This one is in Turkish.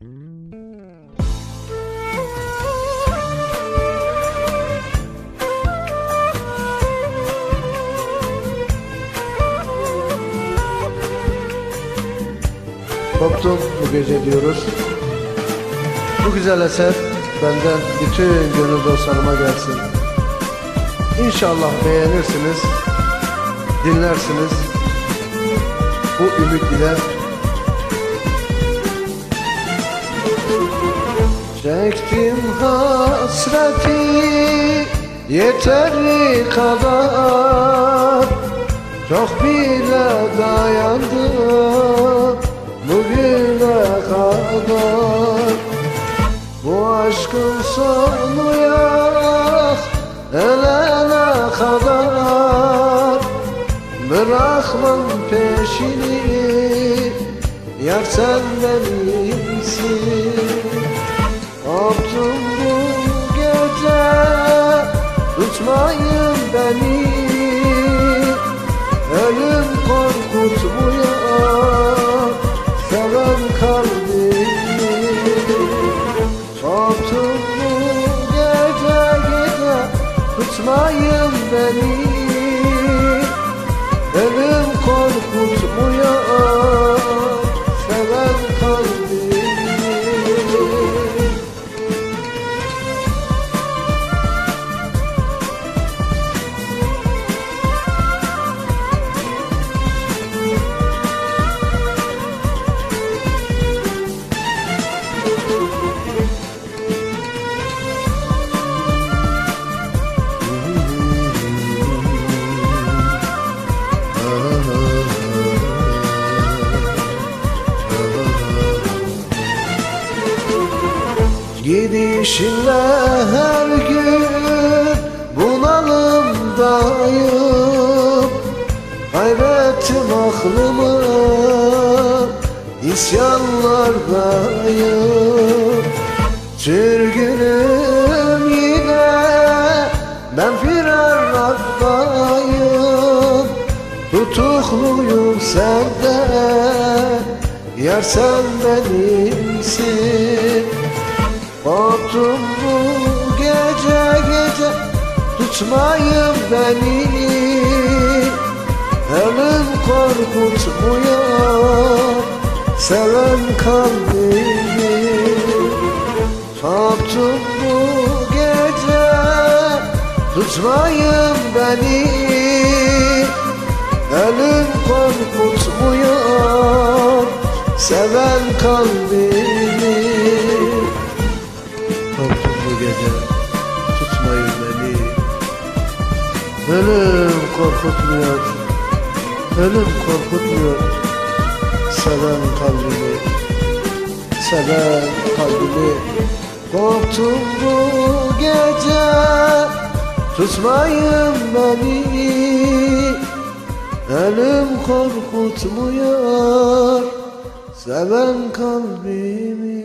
Koptum bu gece diyoruz. Bu güzel eser benden bütün gönül dostlarıma gelsin. İnşallah beğenirsiniz, dinlersiniz. Bu ümit ile Çektim hasreti yeteri kadar. Çok bile dayandım bugüne kadar. Bu aşkın sonu yok ölene kadar. Bırakmam peşini Yar sen Tutmayın beni. Ölüm korkutmuyor Seven kalbimi. Koptum bu gece gece. Tutmayın beni. Ölüm korkutmuyor Gidişinle her gün bunalımdayım Kaybettim aklımı isyanlardayım Sürgünüm yine ben firarlardayım Tutukluyum sende Yar sen benimsin Bu gece gece Tutmayın beni. Ölüm korkutmuyor Seven kalbimi bu gece Tutmayın beni. Ölüm korkutmuyor Seven kalbimi gece Tutmayın beni. Ölüm korkutmuyor Ölüm korkutmuyor. Seven kalbimi Seven kalbimi. Korktum bu gece Tutmayın beni. Ölüm korkutmuyor Seven kalbimi